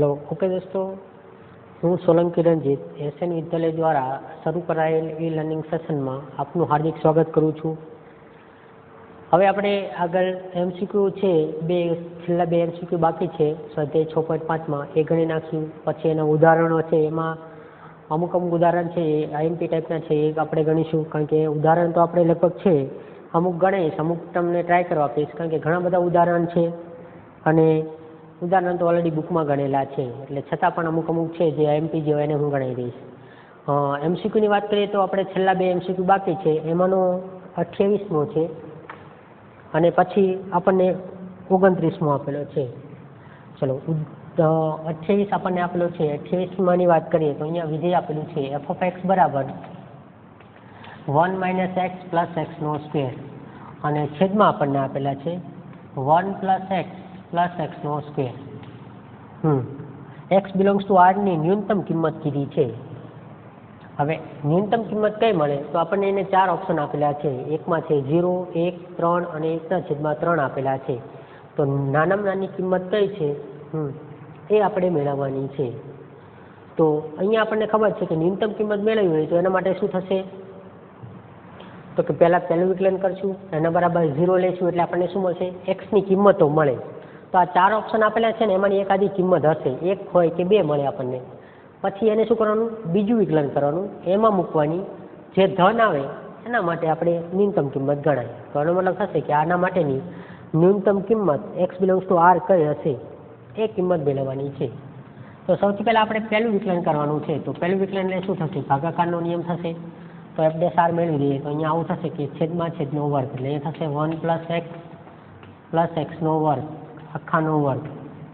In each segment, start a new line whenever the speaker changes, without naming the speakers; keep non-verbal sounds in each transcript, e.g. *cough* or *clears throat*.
ચલો ઓકે દોસ્તો, હું સોલંકી રંજીત એસએન વિદ્યાલય દ્વારા શરૂ કરાયેલ ઈ લર્નિંગ સેશનમાં આપનું હાર્દિક સ્વાગત કરું છું. હવે આપણે આગળ એમસીક્યુ છે, બે છેલ્લા બે એમસીક્યુ બાકી છે, સ્વાધ્યાય છ પોઈન્ટ પાંચમાં એ ગણી નાખ્યું પછી એના ઉદાહરણો છે, એમાં અમુક અમુક ઉદાહરણ છે, એ આઈએમપી ટાઈપના છે એ આપણે ગણીશું, કારણ કે ઉદાહરણ તો આપણે લગભગ છે. અમુક ગણીશ, અમુક તમને ટ્રાય કરવા આપીશ, કારણ કે ઘણા બધા ઉદાહરણ છે. અને ઉદાહરણ તો ઓલરેડી બુકમાં ગણેલા છે. એટલે છતાં પણ અમુક અમુક છે જે એમપી હોય એને હું ગણાવી દઈશ. એમસીક્યુની વાત કરીએ તો આપણે છેલ્લા બે એમસીક્યુ બાકી છે. એમાંનો અઠ્યાવીસમો છે અને પછી આપણને ઓગણત્રીસમો આપેલો છે. ચલો અઠ્યાવીસ આપણને આપેલો છે. અઠ્યાવીસમાંની વાત કરીએ તો અહીંયા વિધેય આપેલું છે. એફ ઓફ એક્સ બરાબર વન માઇનસ એક્સ પ્લસ એક્સનો સ્ક્વેર અને છેદમાં આપણને આપેલા છે. વન પ્લસ એક્સ પ્લસ એક્સનો square. Hmm. X belongs to આરની ન્યૂનતમ કિંમત કીધી છે. હવે ન્યૂનતમ કિંમત કઈ મળે? તો આપણને એને ચાર ઓપ્શન આપેલા છે. એકમાં છે ઝીરો એક ત્રણ અને એકના છેદમાં ત્રણ આપેલા છે. તો નાનામાં નાની કિંમત કઈ છે? હમ. એ આપણે મેળવવાની છે. તો અહીંયા આપણને ખબર છે કે ન્યૂનતમ કિંમત મેળવવી હોય તો એના માટે શું થશે? તો કે પહેલાં પહેલું વિકલન કરશું એના બરાબર ઝીરો લઈશું એટલે આપણને શું મળશે? એક્સની કિંમતો મળે. તો આ ચાર ઓપ્શન આપેલા છે ને એમાંની એકાદી કિંમત હશે. એક હોય કે બે મળે આપણને. પછી એને શું કરવાનું? બીજું વિકલન કરવાનું. એમાં મૂકવાની જે ધન આવે એના માટે આપણે ન્યૂનતમ કિંમત ગણાય. તો એનો મતલબ થશે કે આના માટેની ન્યૂનતમ કિંમત એક્સ બિલોંગ્સ ટુ આર કઈ હશે? એ કિંમત મેળવવાની છે. તો સૌથી પહેલાં આપણે પહેલું વિકલન કરવાનું છે. તો પહેલું વિકલન એટલે શું થશે? ભાગાકારનો નિયમ થશે. તો એફ ડેસ આર મેળવી દઈએ. તો અહીંયા આવું થશે કે છેદમાં છેદનો વર્ગ. એટલે એ થશે વન પ્લસ એક્સ પ્લસ એક્સનો વર્ગ. આખાનો વર્ગ.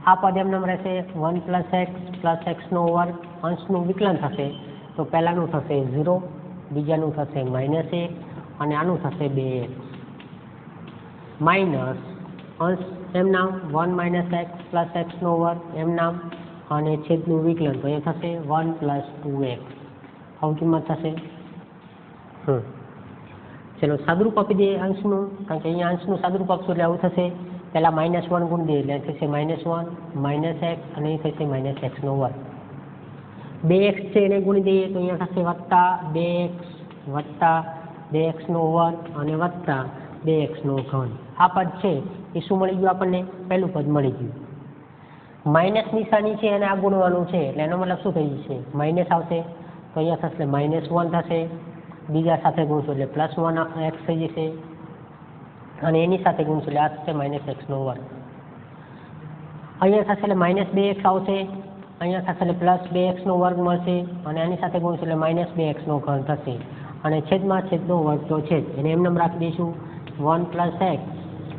આ પદ એમ નામ રહેશે વન પ્લસ એક્સ પ્લસ એક્સનો વર્ગ. અંશનું વિકલન થશે તો પહેલાંનું થશે ઝીરો બીજાનું થશે માઇનસ એક અને આનું થશે બે એક્સ માઇનસ અંશ એમ નામ વન માઇનસ એક્સ પ્લસ એક્સનો વર્ગ એમ નામ અને છેદનું વિકલન તો એ થશે વન પ્લસ ટુ એક્સ. આવું કિંમત થશે. હમ. ચલો સાદુરૂપ આપી દઈએ અંશનું. કારણ કે અહીંયા અંશનું સાદુરૂપ આપશું એટલે આવું થશે. પહેલાં માઇનસ વન ગુણ દઈએ એટલે થશે માઇનસ વન માઇનસ એક્સ અને એ થશે માઇનસ એક્સનો વર્ગ. બે એક્સ છે એને ગુણી દઈએ તો અહીંયા થશે વત્તા બે એક્સ વત્તા બે એક્સનો વર્ગ અને વત્તા બે એક્સનો ઘન. આ પદ છે. એ શું મળી ગયું આપણને? પહેલું પદ મળી ગયું. માઇનસ નિશાની છે અને આ ગુણવાનું છે. એટલે એનો મતલબ શું થઈ જશે? માઇનસ આવશે. તો અહીંયા થશે માઇનસ વન થશે. બીજા સાથે ગુણશું એટલે પ્લસ વન એક્સ થઈ જશે. અને એની સાથે ગુણશું એટલે આ થશે માઇનસ એક્સનો વર્ગ. અહીંયા થશે એટલે માઇનસ બે એક્સ આવશે, અહીંયા થશે એટલે પ્લસ બે એક્સનો વર્ગ મળશે અને આની સાથે ગુણશું એટલે માઇનસ બે એક્સનો ઘન થશે. અને છેદમાં છેદનો વર્ગ તો છે જ. એને એમને રાખી દઈશું. વન પ્લસ એક્સ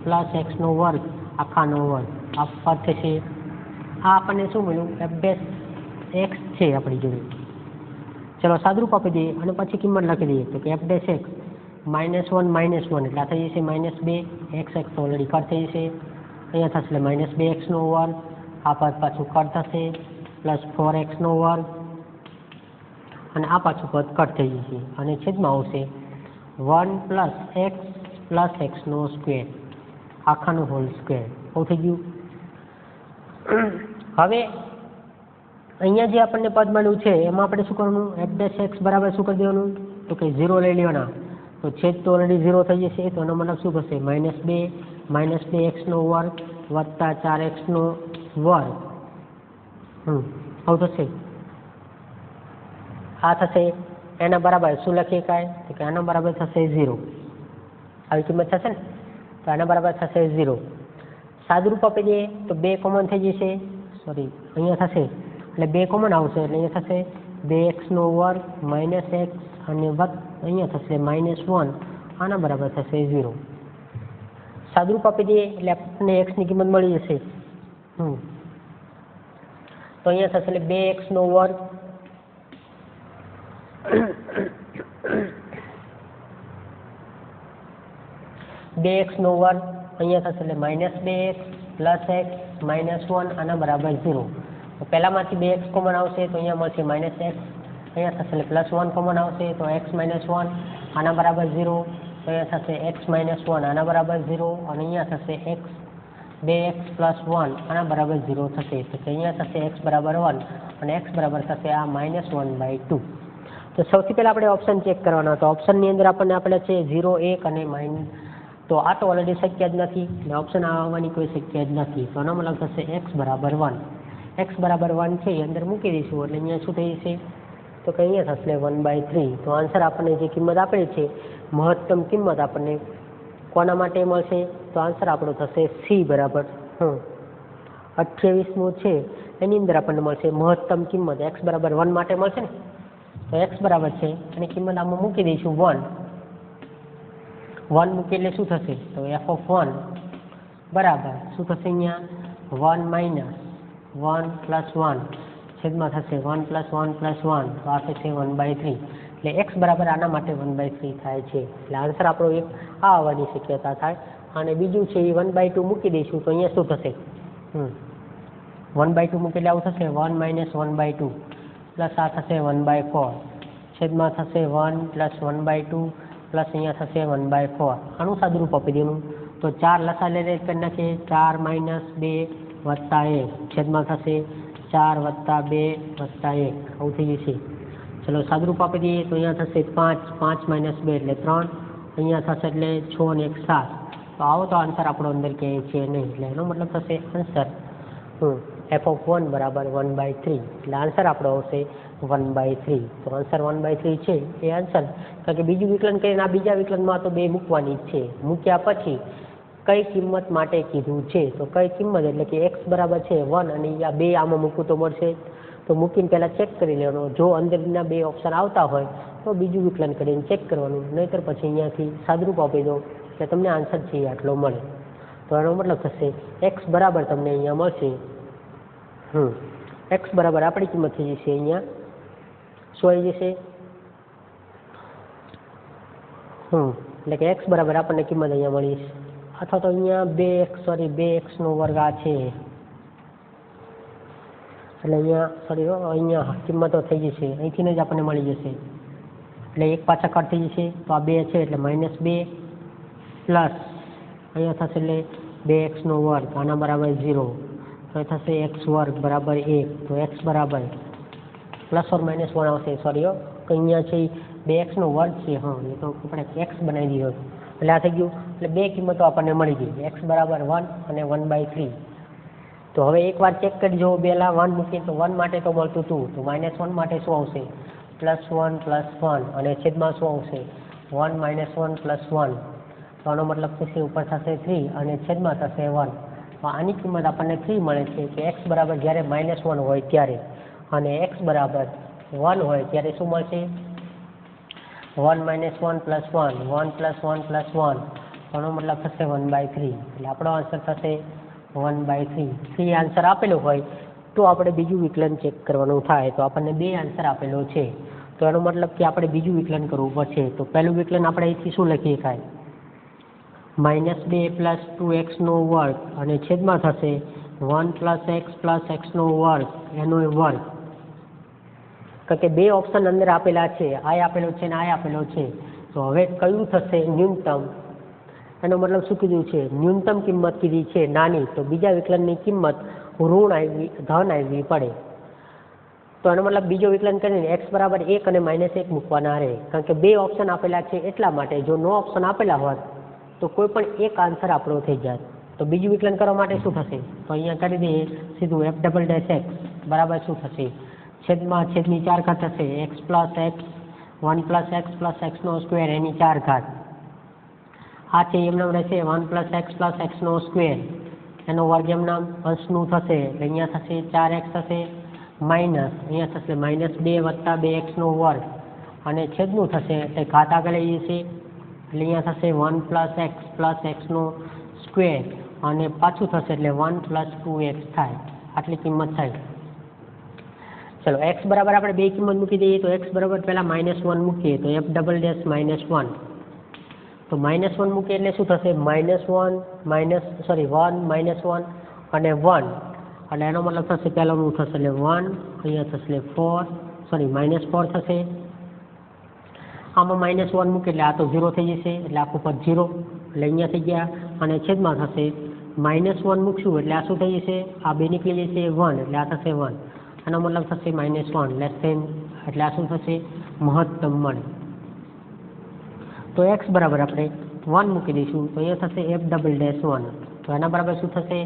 પ્લસ એક્સનો વર્ગ આખાનો વર્ગ. આ પદ થશે. આ આપણને શું મળ્યું? એફ ડેશ એક્સ છે આપણી જોડે. ચલો સાદરૂપ આપી દઈએ અને પછી કિંમત લખી દઈએ. તો કે F dash X minus one minus one એટલે આ થઈ જશે માઇનસ બે એક્સ એક્સ ઓલરેડી કટ થઈ જશે. અહીંયા થશે એટલે માઇનસ બે એક્સનો વર્ગ આ પદ પાછું કટ થશે. પ્લસ ફોર એક્સનો વર્ગ અને આ પાછું પદ કટ થઈ જશે. અને છેદમાં આવશે વન પ્લસ એક્સ પ્લસ એક્સનો સ્ક્વેર આખાનો હોલ સ્ક્વેર આવું થઈ ગયું. હવે અહીંયા જે આપણને પદ મળ્યું છે, એમાં આપણે શું કરવાનું? એફ ડેસ એક્સ બરાબર શું કરી દેવાનું? તો કે ઝીરો લઈ લેવાના. તો છેદ તો ઓલરેડી ઝીરો થઈ જશે, તો એનો મતલબ શું થશે? માઇનસ બે માઇનસ બે એક્સનો વર્ગ વત્તા ચાર એક્સનો વર્ગ. હમ, આવું થશે. આ થશે. એના બરાબર શું લખી શકાય તો કે આના બરાબર થશે ઝીરો આવી કિંમત થશે ને? તો આના બરાબર થશે ઝીરો સાદુરૂપ આપી દઈએ તો બે કોમન થઈ જશે. સોરી અહીંયા થશે. એટલે બે કોમન આવશે, એટલે અહીંયા થશે બે એક્સનો વર્ગ માઇનસ એક્સ અને વત અહીંયા થશે માઇનસ વન. આના બરાબર થશે ઝીરો. સાદુરૂપ આપી દઈએ એટલે આપણને એક્સની કિંમત મળી જશે. હમ. તો અહીંયા થશે એટલે બે એક્સનો વર્ગ બે એક્સનો વર્ગ અહીંયા થશે એટલે માઇનસ બે X plus X minus one આના બરાબર ઝીરો. તો પહેલામાંથી બે એક્સ કોમન આવશે, તો અહીંયા મળશે માઇનસ એક્સ અહીંયા થશે એટલે પ્લસ વન કોમન આવશે, તો એક્સ માઇનસ વન આના બરાબર ઝીરો તો અહીંયા થશે એક્સ માઇનસ વન આના બરાબર ઝીરો અને અહીંયા થશે એક્સ બે એક્સ પ્લસ વન આના બરાબર ઝીરો થશે. તો અહીંયા થશે એક્સ બરાબર વન અને એક્સ બરાબર થશે આ માઇનસ વન બાય ટુ તો સૌથી પહેલાં આપણે ઓપ્શન ચેક કરવાના તો ઓપ્શનની અંદર આપણને આપણે છે ઝીરો એક અને માઇન તો આ તો ઓલરેડી શક્ય જ નથી. ને ઓપ્શન આવવાની કોઈ શક્ય જ નથી. તો આનો મતલબ થશે એક્સ બરાબર વન એક્સ બરાબર વન છે, એ અંદર મૂકી દઈશું. એટલે અહીંયા શું થઈ જશે? તો કે અહીંયા થશે વન બાય થ્રી તો આન્સર આપણને જે કિંમત આપેલી છે, મહત્તમ કિંમત આપણને કોના માટે મળશે? તો આન્સર આપણો થશે સી બરાબર. હમ. અઠ્યાવીસમું છે, એની અંદર આપણને મળશે મહત્તમ કિંમત. એક્સ બરાબર વન માટે મળશે ને? તો એક્સ બરાબર છે, એની કિંમત આમાં મૂકી દઈશું વન વન મૂકી એટલે શું થશે? તો એફ ઓફ વન બરાબર. શું થશે અહીંયા? One minus one plus one છેદમાં થશે one plus one plus one તો આ થશે વન બાય થ્રી એટલે એક્સ બરાબર આના માટે વન બાય થ્રી થાય છે. એટલે આન્સર આપણો એક આ આવવાની શક્યતા થાય. અને બીજું છે એ વન બાય ટુ મૂકી દઈશું તો અહીંયા શું થશે? વન બાય ટુ મૂકી આવું થશે. One minus one by two plus આ થશે વન બાય ફોર છેદમાં થશે one plus one by two plus અહીંયા થશે વન બાય ફોર આનું સાદુરૂપ આપી દેવું તો ચાર લસા લઈ કરી નાખીએ. ચાર માઇનસ બે. વત્તા એક. છેદમાં થશે ચાર વત્તા બે વત્તા એક. આવું થઈ જશે. ચલો સાદુરૂપ આપી દઈએ તો અહીંયા થશે પાંચ પાંચ માઇનસ બે એટલે ત્રણ. અહીંયા થશે એટલે છ અને એક સાત. તો આવો તો આન્સર આપણો અંદર ક્યાંય છે નહીં. એટલે એનો મતલબ થશે આન્સર. એફ ઓફ વન બરાબર વન બાય થ્રી. એટલે આન્સર આપણો આવશે વન બાય થ્રી. તો આન્સર વન બાય થ્રી છે એ આન્સર. કારણ કે બીજું વિકલન કરીને આ બીજા વિકલનમાં તો બે મૂકવાની જ છે. મૂક્યા પછી કઈ કિંમત માટે કીધું છે? તો કઈ કિંમત? એટલે કે એક્સ બરાબર છે વન અને આ બે આમાં મૂકવું તો મળશે. તો મૂકીને પહેલાં ચેક કરી લેવાનું. જો અંદરના બે ઓપ્શન આવતા હોય, તો બીજું વિકલન કરીને ચેક કરવાનું. નહીંતર પછી અહીંયાથી સાદરૂપ આપી દો, એટલે તમને આન્સર છે આટલો મળે. તો એનો મતલબ થશે એક્સ બરાબર તમને અહીંયા મળશે. હમ. એક્સ બરાબર આપણી કિંમત થઈ જશે અહીંયા. શું આવી જશે? હમ. એટલે કે એક્સ બરાબર આપણને કિંમત અહીંયા મળી છે અથવા તો અહીંયા બે એક્સ સોરી બે એક્સનો વર્ગ આ છે. એટલે અહીંયા સોરી અહીંયા કિંમતો થઈ જશે. અહીંથી જ આપણને મળી જશે. એટલે એક પાછા કટ થઈ જશે, તો આ બે છે, એટલે માઇનસ બે પ્લસ અહીંયા થશે એટલે બે એક્સનો વર્ગ, આના બરાબર ઝીરો તો થશે એક્સ વર્ગ બરાબર એક. તો એક્સ બરાબર પ્લસ ઓર માઇનસ વન આવશે. સોરી અહીંયા છે બે એક્સનો વર્ગ છે, હા. એ તો આપણે એક્સ બનાવી દીધો. એટલે આ થઈ ગયું. એટલે બે કિંમતો આપણને મળી ગઈ એક્સ બરાબર વન અને વન બાય થ્રી તો હવે એકવાર ચેક કરી જુઓ પહેલાં. વન મૂકીએ તો વન માટે તો મળતું હતું તો માઇનસ વન માટે શું આવશે? પ્લસ વન પ્લસ વન અને છેદમાં શું આવશે? One minus one plus one તો આનો મતલબ થશે ઉપર થશે થ્રી અને છેદમાં થશે વન આની કિંમત આપણને થ્રી મળે છે કે એક્સ બરાબર જ્યારે માઇનસ વન હોય ત્યારે. અને એક્સ બરાબર વન હોય ત્યારે શું મળશે? One minus one plus one one plus one plus one આનો મતલબ થશે વન બાય થ્રી એટલે આપણો આન્સર થશે one by three three answer આપેલો હોય તો આપણે બીજું વિકલન ચેક કરવાનું થાય. તો આપણને બે આન્સર આપેલો છે. તો એનો મતલબ કે આપણે બીજું વિકલન કરવું પડશે. તો પહેલું વિકલન આપણે અહીંથી શું લખીએ થાય માઇનસ બે પ્લસ ટુ એક્સનો વર્ગ અને છેદમાં થશે વન પ્લસ એક્સ પ્લસ એક્સનો વર્ગ. એનો વર્ગ. કારણ કે બે ઓપ્શન અંદર આપેલા છે. આ આપેલો છે ને આ આપેલો છે. તો હવે કયું થશે? ન્યૂનતમ. એનો મતલબ શું કીધું છે? ન્યૂનતમ કિંમત કીધી છે, નાની. તો બીજા વિકલનની કિંમત ઋણ આવી, ધન આવવી પડે. તો એનો મતલબ બીજો વિકલન કરીને એક્સ બરાબર એક અને માઇનસ એક મૂકવાના રહે. કારણ કે બે ઓપ્શન આપેલા છે એટલા માટે જો નો ઓપ્શન આપેલા હોત, તો કોઈ પણ એક આન્સર આપણો થઈ જાય તો બીજું વિકલન કરવા માટે શું થશે? તો અહીંયા કરી દઈએ, સીધું એફ ડબલ ડેશ એક્સ બરાબર શું થશે? છેદમાં છેદની ચાર ઘાત થશે. X plus X one plus X plus એક્સનો square એની ચાર ઘાત. આ છે એમ નામ રહેશે વન પ્લસ એક્સ પ્લસ એક્સનો સ્ક્વેર. એનો વર્ગ એમ નામ અંશનું થશે, એટલે અહીંયા થશે ચાર એક્સ થશે, માઇનસ, અહીંયા થશે માઇનસ બે વત્તા બે એક્સનો વર્ગ. અને છેદનું થશે, એટલે ઘાત આગળ આવી જશે એટલે અહીંયા થશે વન પ્લસ એક્સ પ્લસ એક્સનો સ્ક્વેર. અને પાછું થશે એટલે વન પ્લસ ટુ એક્સ થાય. આટલી કિંમત થાય. ચલો, એક્સ બરાબર આપણે બે કિંમત મૂકી દઈએ તો એક્સ બરાબર પહેલાં માઇનસ વન મૂકીએ તો F double dash minus one. તો માઇનસ વન મૂકીએ એટલે શું થશે? Minus one minus sorry one minus one અને વન એટલે એનો મતલબ થશે પહેલાંનું થશે એટલે વન અહીંયા થશે એટલે ફોર સોરી માઇનસ ફોર થશે. આમાં માઇનસ વન મૂકે એટલે આ તો ઝીરો થઈ જશે, એટલે આખું પદ ઝીરો એટલે અહીંયા થઈ ગયા. અને છેદમાં થશે. માઇનસ વન મૂકશું એટલે આ શું થઈ જશે? આ બે નીકળી જશે વન એટલે આ થશે વન આનો મતલબ થશે માઇનસ વન લેસ ધેન એટલે આ શું થશે? મહત્તમ મળે. તો એક્સ બરાબર આપણે વન મૂકી દઈશું. તો અહીંયા થશે એફ ડબલ ડેશ વન તો એના બરાબર શું થશે?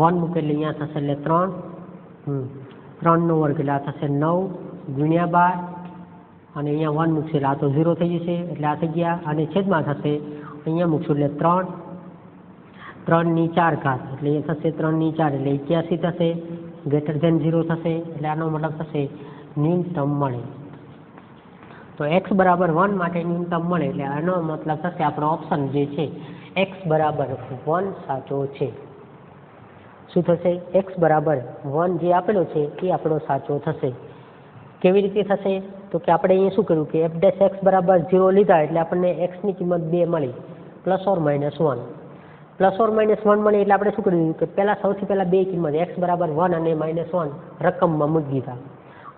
વન મૂકે એટલે અહીંયા થશે એટલે ત્રણ. ત્રણનો વર્ગ એટલે આ થશે નવ ગુણ્યા બાર. અને અહીંયા વન મૂકશે એટલે આ તો ઝીરો થઈ જશે. એટલે આ થઈ ગયા. અને છેદમાં થશે અહીંયા મૂકશું એટલે ત્રણ. ત્રણની ચાર ઘાત. એટલે એ થશે ત્રણની ચાર. એટલે એક્યાસી થશે. ગ્રેટર ધેન ઝીરો થશે. એટલે આનો મતલબ થશે ન્યૂનતમ મળે. તો એક્સ બરાબર વન માટે ન્યૂનતમ મળે એટલે આનો મતલબ થશે આપણો ઓપ્શન જે છે એક્સ બરાબર વન સાચો છે. શું થશે? એક્સ બરાબર વન જે આપેલો છે, એ આપણો સાચો થશે. કેવી રીતે થશે? તો કે આપણે અહીંયા શું કર્યું કે એફ ડેશ એક્સ બરાબર ઝીરો લીધા એટલે આપણને એક્સની કિંમત બે મળી plus or minus one plus or minus one મળી એટલે આપણે શું કર્યું કે પહેલાં સૌથી પહેલાં બે કિંમત એક્સ બરાબર વન અને માઇનસ વન રકમમાં મૂકી દીધા.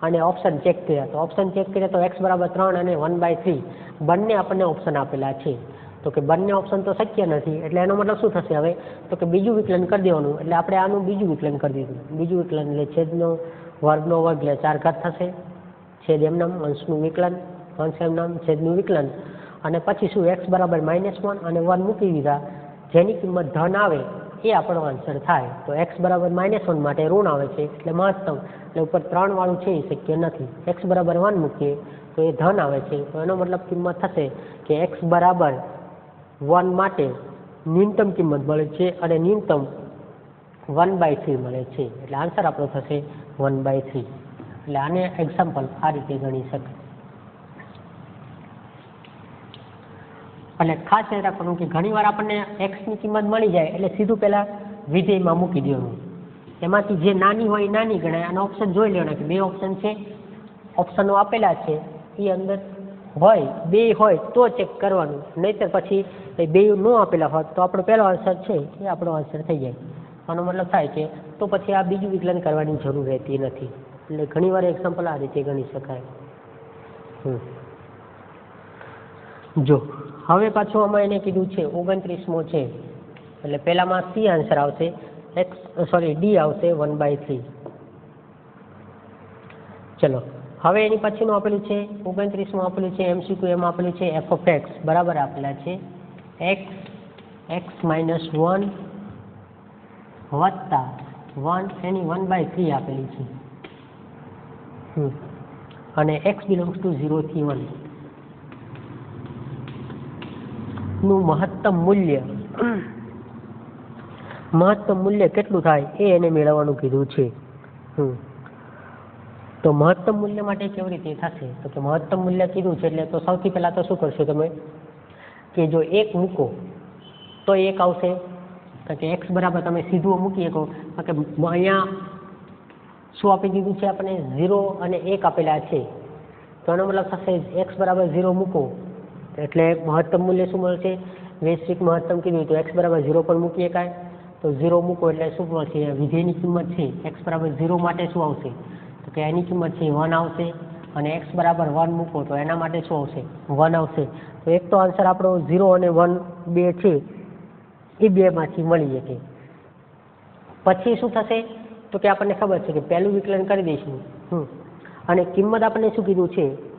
અને ઓપ્શન ચેક કર્યા. તો ઓપ્શન ચેક કર્યા તો એક્સ બરાબર ત્રણ અને વન બાય થ્રી બંને આપણને ઓપ્શન આપેલા છે. તો કે બંને ઓપ્શન તો શક્ય નથી. એટલે એનો મતલબ શું થશે હવે? તો કે બીજું વિકલન કરી દેવાનું. એટલે આપણે આનું બીજું વિકલન કરી દીધું. બીજું વિકલન એટલે છેદનો, વર્ગનો વર્ગ એટલે ચાર ઘાત થશે. છેદ એમનામ અંશનું વિકલન. અંશ એમનામ છેદનું વિકલન. અને પછી શું? એક્સ બરાબર માઇનસ વન અને વન મૂકી દીધા. જેની કિંમત ધન આવે એ આપણો આન્સર થાય. તો એક્સ બરાબર માઇનસ વન માટે ઋણ આવે છે, એટલે મહત્તમ. એટલે ઉપર ત્રણ વાળું છે એ શક્ય નથી. એક્સ બરાબર વન મૂકીએ, તો એ ધન આવે છે. તો એનો મતલબ કિંમત થશે કે એક્સ બરાબર વન માટે ન્યૂનતમ કિંમત મળે છે અને ન્યૂનતમ વન બાય થ્રી મળે છે. એટલે આન્સર આપણો થશે વન બાય થ્રી એટલે આને એક્ઝામ્પલ આ રીતે ગણી શકાય. એટલે ખાસ યાદ રાખવાનું કે ઘણીવાર આપણને એક્સની કિંમત મળી જાય એટલે સીધું પહેલાં વિધેયમાં મૂકી દેવાનું. એમાંથી જે નાની હોય નાની ગણાય. અને ઓપ્શન જોઈ લેવાના કે બે ઓપ્શન છે. ઓપ્શનો આપેલા છે. એ અંદર હોય, બે હોય તો ચેક કરવાનું. નહીંતર પછી એ બે ન આપેલા હોત તો આપણો પહેલો આન્સર છે એ આપણો આન્સર થઈ જાય. આનો મતલબ થાય છે તો પછી આ બીજું વિકલન કરવાની જરૂર રહેતી નથી. એટલે ઘણીવાર એક્ઝામ્પલ આ રીતે ગણી શકાય. હમ. જો હવે પાછું આમાં એને કીધું છે, ઓગણત્રીસમો છે. એટલે પહેલામાં સી આન્સર આવશે એક્સ સોરી ડી આવશે વન બાય થ્રી ચલો, હવે એની પછીનું આપેલું છે, ઓગણત્રીસમાં આપેલું છે એમસીક્યુ એમાં આપેલું છે એફ ઓફ એક્સ બરાબર આપેલા છે. એક્સ એક્સ માઇનસ વન વત્તા વન એની વન બાય થ્રી આપેલી છે. અને એક્સ બિલોંગ્સ ટુ ઝીરોથી વન નું મહત્તમ મૂલ્ય મહત્તમ મૂલ્ય કેટલું થાય એ એને મેળવવાનું કીધું છે. તો મહત્તમ મૂલ્ય માટે કેવી રીતે થશે? તો કે મહત્તમ મૂલ્ય કીધું છે એટલે તો સૌથી પહેલાં તો શું કરશો તમે? કે જો એક મૂકો, તો એક આવશે. કારણ કે એક્સ બરાબર તમે સીધું મૂકી શકો. કે અહીંયા શું આપી દીધું છે આપણે? ઝીરો અને એક આપેલા છે. તો એનો મતલબ થશે એક્સ બરાબર ઝીરો મૂકો. એટલે મહત્તમ મૂલ્ય શું મળશે? વૈશ્વિક મહત્તમ કીધું તો એક્સ બરાબર ઝીરો પર મૂકી શકાય તો ઝીરો મૂકો એટલે શું મળશે? વિધેયની કિંમત છે. એક્સ બરાબર ઝીરો માટે શું આવશે? તો કે એની કિંમત છે વન આવશે. અને એક્સ બરાબર વન મૂકો તો એના માટે શું આવશે? વન આવશે. તો એક તો આન્સર આપણો ઝીરો અને વન બે છે. એ બેમાંથી મળી શકે. પછી શું થશે? તો કે આપણને ખબર છે કે પહેલું વિકલન કરી દઈશું. અને કિંમત આપણને શું કીધું છે?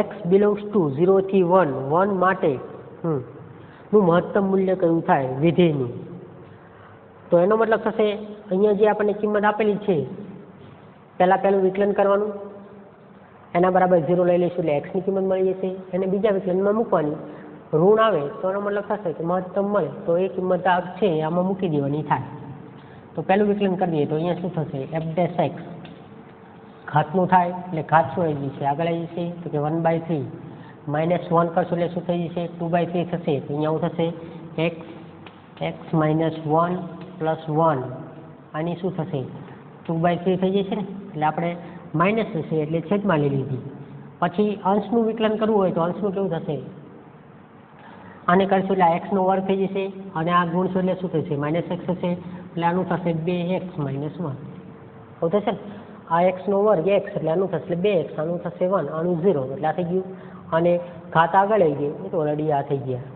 એક્સ બિલોંગ્સ ટુ ઝીરોથી વન વન માટે નું મહત્તમ મૂલ્ય કયું થાય? વિધેયનું. તો એનો મતલબ થશે, અહીંયા જે આપણને કિંમત આપેલી છે, પહેલાં પહેલું વિકલન કરવાનું. એના બરાબર ઝીરો લઈ લઈશું એટલે એક્સની કિંમત મળી જશે. એને બીજા વિકલનમાં મૂકવાની. ઋણ આવે, તો એનો મતલબ થશે કે મહત્તમ મળે. તો એ કિંમત છે આમાં મૂકી દેવાની થાય. તો પહેલું વિકલન કરી દઈએ તો અહીંયા શું થશે? એફ ડેસ એક્સ ઘાતનું થાય એટલે ઘાત શું આવી જશે? આગળ આવી જશે? તો કે one by three minus one કરશો એટલે શું થઈ જશે? ટુ બાય થ્રી થશે. તો અહીંયા આવું થશે. X X minus one plus one આની શું થશે? ટુ બાય થ્રી થઈ જશે ને? એટલે આપણે માઇનસ થશે એટલે છેદમાં લઈ લીધી. પછી અંશનું વિકલન કરવું હોય તો અંશનું કેવું થશે? આને કરશું એટલે આ એક્સનો વર્ગ થઈ જશે. અને આ ગુણશું એટલે શું થશે? માઇનસ એક્સ થશે. એટલે આનું થશે બે એક્સ માઇનસ વન એવું થશે ને? આ એક્સનો વર્ગ એક્સ એટલે આનું થશે એટલે બે એક્સ આનું થશે વન આનું ઝીરો એટલે આ થઈ ગયું. અને ઘાત આગળ આવી ગઈ એ તો ઓલરેડી આ થઈ ગયા.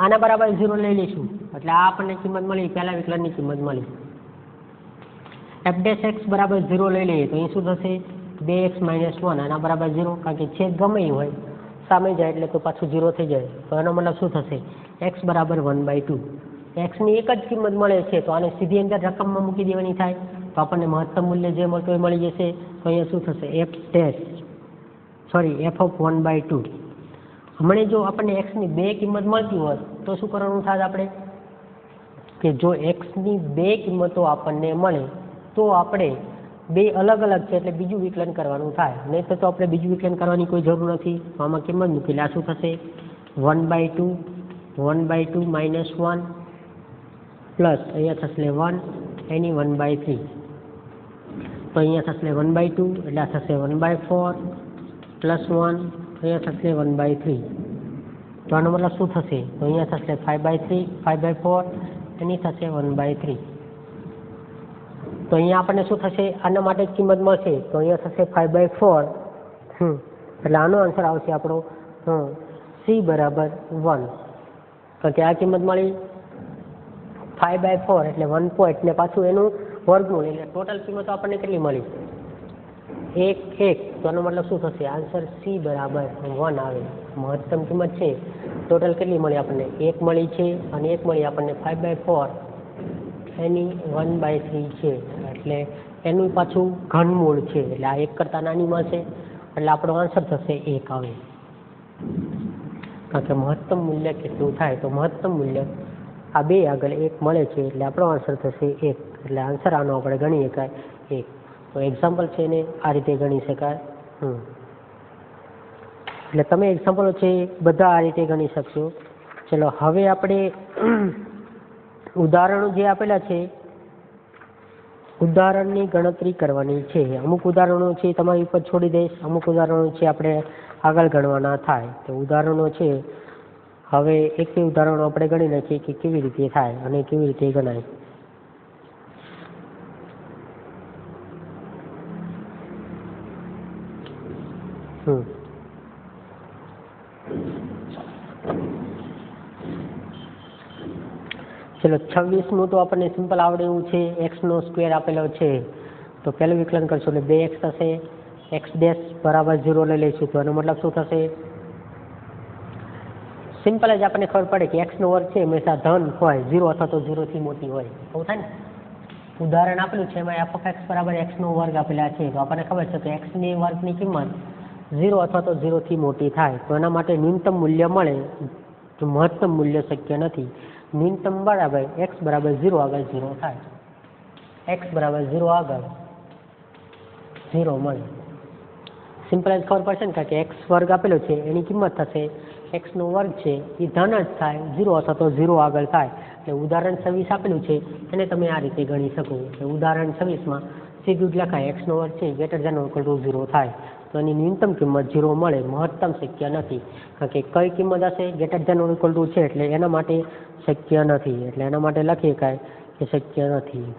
આના બરાબર ઝીરો લઈ લઈશું. એટલે આ આપણને કિંમત મળી. પહેલા વિકલનની કિંમત મળી. એફડેસ એક્સ બરાબર ઝીરો લઈ લઈએ તો અહીં શું થશે? બે એક્સ માઇનસ વન આના બરાબર ઝીરો કારણ કે છેદ ગમે હોય. સામે જાય એટલે તો પાછું ઝીરો થઈ જાય. તો એનો મતલબ શું થશે? એક્સ બરાબર વન બાય ટુ એક્સની એક જ કિંમત મળે છે. તો આને સીધી અંદર રકમમાં મૂકી દેવાની થાય. તો આપણને મહત્તમ મૂલ્ય જે મળતું એ મળી જશે. તો અહીંયા શું થશે? F dash sorry F of one by two હમણાં જો આપણને એક્સની બે કિંમત મળતી હોય, તો શું કરવાનું થાય આપણે? કે જો એક્સની બે કિંમતો આપણને મળે, તો આપણે બે અલગ અલગ છે એટલે બીજું વિકલન કરવાનું થાય. નહીં તો આપણે બીજું વિકલન કરવાની કોઈ જરૂર નથી. આમાં કિંમત મૂકી આ શું થશે? One by two one by two minus one plus અહીંયા થશે વન એની વન બાય થ્રી તો અહીંયા થશે વન બાય ટુ એટલે આ થશે one by four plus one અહીંયા થશે વન બાય થ્રી તો આનો મતલબ શું થશે? તો અહીંયા થશે five by three five by four એની થશે વન બાય થ્રી તો અહીંયા આપણને શું થશે? આના માટે કિંમત મળશે. તો અહીંયા થશે ફાઇવ બાય ફોર હમ. એટલે આનો આન્સર આવશે આપણો, હમ સી બરાબર વન કારણ કે આ કિંમત મળી. ફાઇવ બાય ફોર એટલે વન પોઈન્ટ ને પાછું એનું વર્ગમૂળ એટલે ટોટલ કિંમતો આપણને કેટલી મળી? એક એક. તો એનો મતલબ શું થશે? આન્સર સી બરાબર વન આવે. મહત્તમ કિંમત છે. ટોટલ કેટલી મળી આપણને? એક મળી છે અને એક મળી આપણને ફાઇવ બાય ફોર એની વન બાય થ્રી છે. એટલે એનું પાછું ઘનમૂળ છે. એટલે આ એક કરતાં નાની મળશે. એટલે આપણો આન્સર થશે એક આવે કારણ કે મહત્તમ મૂલ્ય કેટલું થાય તો મહત્તમ મૂલ્ય આ બે આગળ એક મળે છે એટલે આપણો આન્સર થશે એક. એટલે આન્સર આનો આપણે ગણી શકાય એક. તો એક્ઝામ્પલ છે એને આ રીતે ગણી શકાય. એટલે તમે એક્ઝામ્પલો છે બધા આ રીતે ગણી શકશો. ચલો, હવે આપણે *clears throat* ઉદાહરણો જે આપેલા છે, ઉદાહરણની ગણતરી કરવાની છે. અમુક ઉદાહરણો છે તમારી ઉપર છોડી દઈશ. અમુક ઉદાહરણો છે આપણે આગળ ગણવાના થાય. તો ઉદાહરણો છે હવે એક બે ઉદાહરણો આપણે ગણી નાખીએ કે કેવી રીતે થાય અને કેવી રીતે ગણાય. હમ. ચલો, છવ્વીસનું તો આપણને સિમ્પલ આવડે એવું છે એક્સનો સ્ક્વેર આપેલો છે. તો પહેલું વિકલન કરશું એટલે બે એક્સ થશે. એક્સ ડેશ બરાબર ઝીરો લઈ લઈશું તો એનો મતલબ શું થશે? સિમ્પલ જ આપણને ખબર પડે કે એક્સનો વર્ગ છે હંમેશા ધન હોય ઝીરો અથવા તો ઝીરોથી મોટી હોય. એવું થાય ને? ઉદાહરણ આપેલું છે, એમાં એફ ઓફ એક્સ બરાબર એક્સનો વર્ગ આપેલા છે. તો આપણને ખબર છે કે એક્સની વર્ગની કિંમત ઝીરો અથવા તો ઝીરોથી મોટી થાય. તો એના માટે ન્યૂનતમ મૂલ્ય મળે મહત્તમ મૂલ્ય શક્ય નથી. ન્યૂનતમ બરાબર એક્સ બરાબર ઝીરો આગળ ઝીરો થાય. એક્સ બરાબર ઝીરો આગળ ઝીરો મળે. સિમ્પલ જ ખબર પડશે ને? કારણ કે એક્સ વર્ગ આપેલો છે, એની કિંમત થશે. એક્સનો વર્ગ છે, એ ધન જ થાય. ઝીરો અથવા તો ઝીરો આગળ થાય. એટલે ઉદાહરણ છવ્વીસ આપેલું છે, એને તમે આ રીતે ગણી શકો. એટલે ઉદાહરણ છવ્વીસમાં સીધું જ લખાય એક્સનો વર્ગ છે greater than equal to zero થાય. તો એની ન્યૂનતમ કિંમત ઝીરો મળે. મહત્તમ શક્ય નથી. કારણ કે કઈ કિંમત હશે? ગ્રેટર ધેન ઇક્વલ ટુ છે, એટલે એના માટે શક્ય નથી. એટલે એના માટે લખી શકાય કે શક્ય નથી.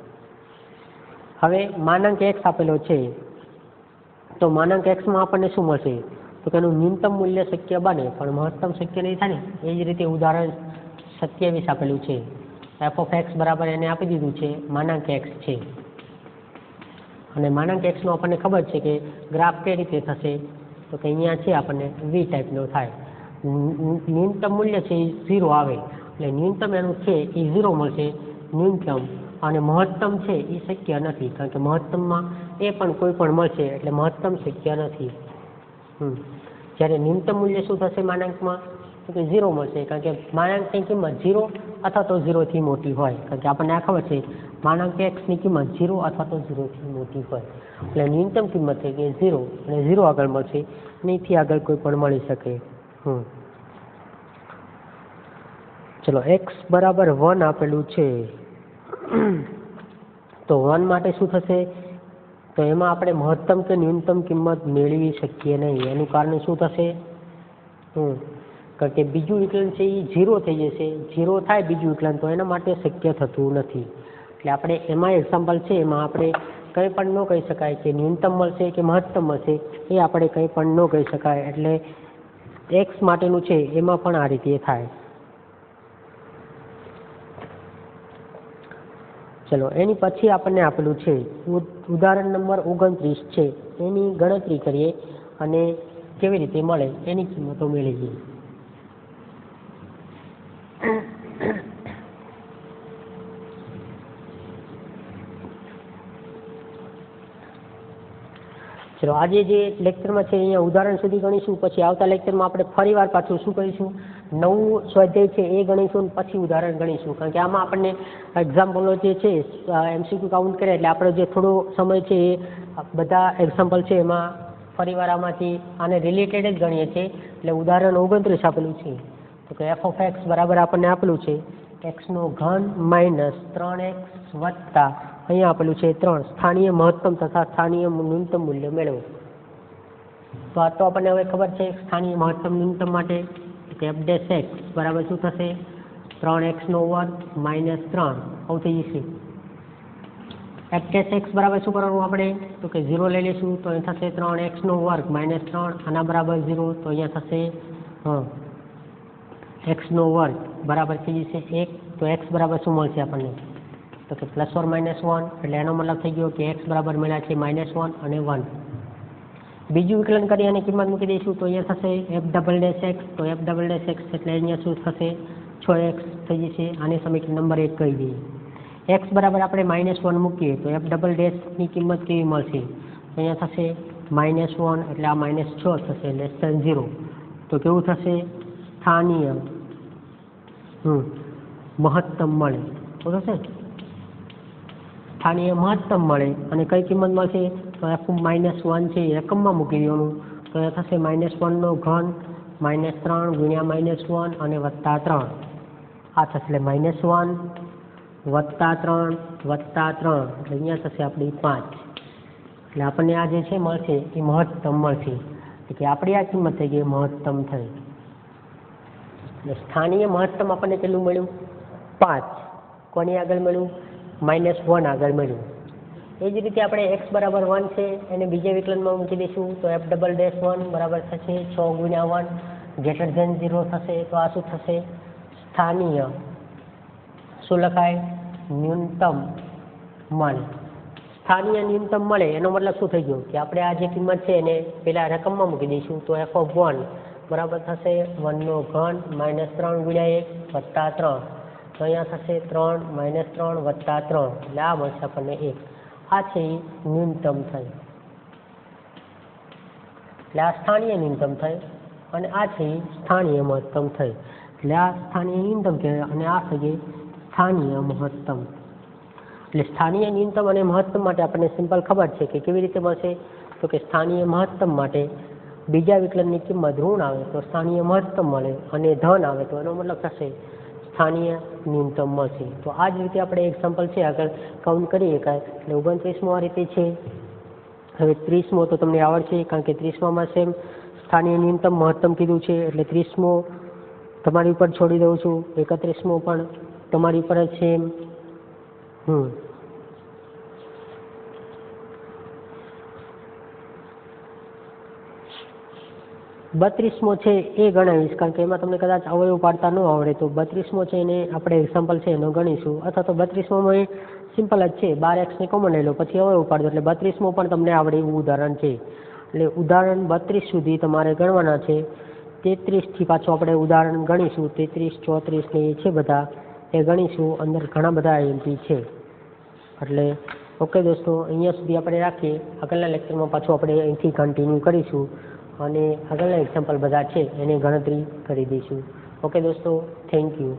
હવે માનાંક એક્સ આપેલો છે. તો માનાંક એક્સમાં આપણને શું મળશે? તો એનું ન્યૂનતમ મૂલ્ય શક્ય બને, પણ મહત્તમ શક્ય નહીં થાય ને? એ જ રીતે ઉદાહરણ સત્યાવીસ આપેલું છે. એફ ઓફ એક્સ બરાબર એને આપી દીધું છે, માનાંક એક્સ છે. અને માનાંક એક્સનો આપણને ખબર છે કે ગ્રાફ કઈ રીતે થશે? તો કે અહીંયા છે આપણને વી ટાઈપનો થાય. ન્યૂનતમ મૂલ્ય છે એ ઝીરો આવે. એટલે ન્યૂનતમ એનું છે એ ઝીરો મળશે, ન્યૂનતમ. અને મહત્તમ છે એ શક્ય નથી, કારણ કે મહત્તમમાં એ પણ કોઈ પણ મળશે એટલે મહત્તમ શક્ય નથી. જ્યારે ન્યૂનતમ મૂલ્ય શું થશે માનાંકમાં? તો કે ઝીરો મળશે, કારણ કે માનાંકની કિંમત ઝીરો અથવા તો ઝીરોથી મોટી હોય. કારણ કે આપણને આ ખબર છે, માનાંક એક્સની કિંમત ઝીરો અથવા તો ઝીરોથી મોટી હોય. એટલે ન્યૂનતમ કિંમત છે કે ઝીરો અને ઝીરો આગળ મળશે એથી આગળ કોઈ પણ મળી શકે. હમ. ચલો એક્સ બરાબર વન આપેલું છે. તો વન માટે શું થશે? તો એમાં આપણે મહત્તમ કે ન્યૂનતમ કિંમત મેળવી શકીએ નહીં. એનું કારણ શું થશે? હમ. કારણ કે બીજું વિકલન છે એ ઝીરો થઈ જશે. ઝીરો થાય બીજું વિકલન, તો એના માટે શક્ય થતું નથી. એટલે આપણે એમાં એક્ઝામ્પલ છે, એમાં આપણે કંઈ પણ ન કહી શકાય કે ન્યૂનતમ મળશે કે મહત્તમ મળશે, એ આપણે કંઈ પણ ન કહી શકાય. એટલે એક્સ માટેનું છે, એમાં પણ આ રીતે થાય. ચલો, એની પછી આપણને આપેલું છે ઉદાહરણ નંબર ઓગણત્રીસ છે, એની ગણતરી કરીએ અને કેવી રીતે મળે, એની કિંમતો મેળવીએ. ચલો, આજે જે લેક્ચરમાં છે, અહીંયા ઉદાહરણ સુધી ગણીશું, પછી આવતા લેક્ચરમાં આપણે ફરીવાર પાછું શું કરીશું? નવું સ્વાધ્યાય છે એ ગણીશું અને પછી ઉદાહરણ ગણીશું. કારણ કે આમાં આપણને એક્ઝામ્પલો જે છે એમસીક્યુ કાઉન્ટ કરે એટલે આપણો જે થોડો સમય છે એ બધા એક્ઝામ્પલ છે એમાં ફરીવાર આને રિલેટેડ જ ગણીએ છીએ. એટલે ઉદાહરણ ઓગણત્રીસ આપેલું છે. તો કે એફ ઓફ એક્સ બરાબર આપણને આપેલું છે એક્સનો ઘન માઇનસ ત્રણ એક્સ વત્તા અહીંયા આપેલું છે ત્રણ. સ્થાનીય મહત્તમ તથા સ્થાનીય ન્યૂનતમ મૂલ્ય મેળવો. તો આ તો આપણને હવે ખબર છે, સ્થાનીય મહત્તમ ન્યૂનતમ માટે કે એફ ડેશ એક્સ, બરાબર શું થશે? ત્રણ એક્સનો વર્ગ માઇનસ ત્રણ આવતી જશે એફ ડેશ એક્સ બરાબર શું કરવાનું આપણે? તો કે ઝીરો લઈ લઈશું, તો અહીં થશે ત્રણ એક્સનો વર્ગ માઇનસ ત્રણ, આના બરાબર ઝીરો, તો અહીંયા થશે હા એક્સનો વર્ગ બરાબર થઈ જશે એક. તો એક્સ બરાબર શું મળશે આપણને? તો કે પ્લસ ઓર માઇનસ વન, એટલે એનો મતલબ થઈ ગયો કે એક્સ બરાબર મળ્યા છે માઇનસ વન અને વન. બીજું વિકલન કરી અને કિંમત મૂકી દઈશું, તો અહીંયા થશે એફ ડબલ ડેશ એક્સ તો એફ ડબલ ડેશ એક્સ એટલે અહીંયા શું થશે? છ એક્સ થઈ જશે. આને સમીકરણ નંબર એક કહી દઈએ. એક્સ બરાબર આપણે માઇનસ વન મૂકીએ, તો એફ ડબલ ડેશની કિંમત કેવી મળશે? તો અહીંયા થશે માઇનસ વન એટલે આ માઇનસ છ થશે લેસ દેન ઝીરો તો કેવું થશે? સ્થાનીય હમ, મહત્તમ મળે. તો થશે? સ્થાનીય મહત્તમ મળે. અને કઈ કિંમત મળશે? તો એફ માઇનસ વન છે, એ રકમમાં મૂકી દેવાનું. તો એ થશે માઇનસ વનનો ઘન માઇનસ ત્રણ ગુણ્યા માઇનસ વન અને વત્તા ત્રણ. આ થશે એટલે માઇનસ વન વત્તા ત્રણ વત્તા ત્રણ. એટલે અહીંયા થશે આપણી પાંચ. એટલે આપણને આ જે છે મળશે, એ મહત્તમ મળશે. એટલે કે આપણી આ કિંમત થઈ ગઈ મહત્તમ થઈ. એટલે સ્થાનીય મહત્તમ આપણને કેટલું મળ્યું? પાંચ. કોની આગળ મળ્યું? માઇનસ વન આગળ મળ્યું. એ જ રીતે આપણે એક્સ બરાબર વન છે, એને બીજા વિકલનમાં મૂકી દઈશું, તો એફ ડબલ ડેશ વન બરાબર થશે છ ગુણ્યા વન ગ્રેટર ધેન ઝીરો થશે, તો આ શું થશે? સ્થાનીય. શું લખાય? ન્યૂનતમ મળે સ્થાનીય ન્યૂનતમ મળે, એનો મતલબ શું થઈ ગયો? કે આપણે આ જે કિંમત છે, એને પેલા રકમમાં મૂકી દઈશું, તો એફ ઓફ વન બરાબર થશે વનનો ઘન માઇનસ ત્રણ ગુણ્યા એક વત્તા ત્રણ. તો અહીંયા થશે ત્રણ માઇનસ ત્રણ વત્તા ત્રણ. એટલે આ મળશે આપણને એક. આ છે ન્યૂનતમ થઈ એટલે આ સ્થાનીય ન્યૂનતમ થઈ અને આ છે સ્થાનીય મહત્તમ થઈ એટલે આ સ્થાનીય ન્યૂનતમ કહેવાય અને આ ગઈ સ્થાનીય મહત્તમ. એટલે સ્થાનીય ન્યૂનતમ અને મહત્તમ માટે આપણને સિમ્પલ ખબર છે કે કેવી રીતે મળશે? તો કે સ્થાનીય મહત્તમ માટે બીજા વિકલનની કિંમત ઋણ આવે તો સ્થાનીય મહત્તમ મળે અને ધન આવે તો એનો મતલબ થશે સ્થાનીય ન્યૂનતમ મળશે તો આ જ રીતે આપણે એક્ઝામ્પલ છે, આગળ કાઉન્ટ કરી શકાય એટલે ઓગણત્રીસમો આ રીતે છે. હવે ત્રીસમો તો તમને આવડશે, કારણ કે ત્રીસમામાં સેમ સ્થાનીય ન્યૂનતમ મહત્તમ કીધું છે, એટલે ત્રીસમો તમારી ઉપર છોડી દઉં છું. એકત્રીસમો પણ તમારી ઉપર જ છે એમ હમ. બત્રીસમો છે એ ગણાવીશ, કારણ કે એમાં તમને કદાચ અવયવ પાડતા ન આવડે તો બત્રીસમો છે એને આપણે એક્ઝામ્પલ છે એનો ગણીશું. અથવા તો બત્રીસમોમાં એ સિમ્પલ જ છે, બાર એક્સને કોમન લઈ લો પછી અવયવ પાડો એટલે બત્રીસમો પણ તમને આવડે એવું ઉદાહરણ છે. એટલે ઉદાહરણ બત્રીસ સુધી તમારે ગણવાના છે. તેત્રીસથી પાછું આપણે ઉદાહરણ ગણીશું. તેત્રીસ, ચોત્રીસ ને એ છે બધા. એ ગણીશું. અંદર ઘણા બધા આઈએમપી છે. એટલે ઓકે દોસ્તો, અહીંયા સુધી આપણે રાખીએ. આગળના લેક્ચરમાં પાછું આપણે અહીંથી કન્ટિન્યુ કરીશું. અને આગળના એક્ઝામ્પલ બધા છે એની ગણતરી કરી દઈશું. ઓકે દોસ્તો થેન્ક યુ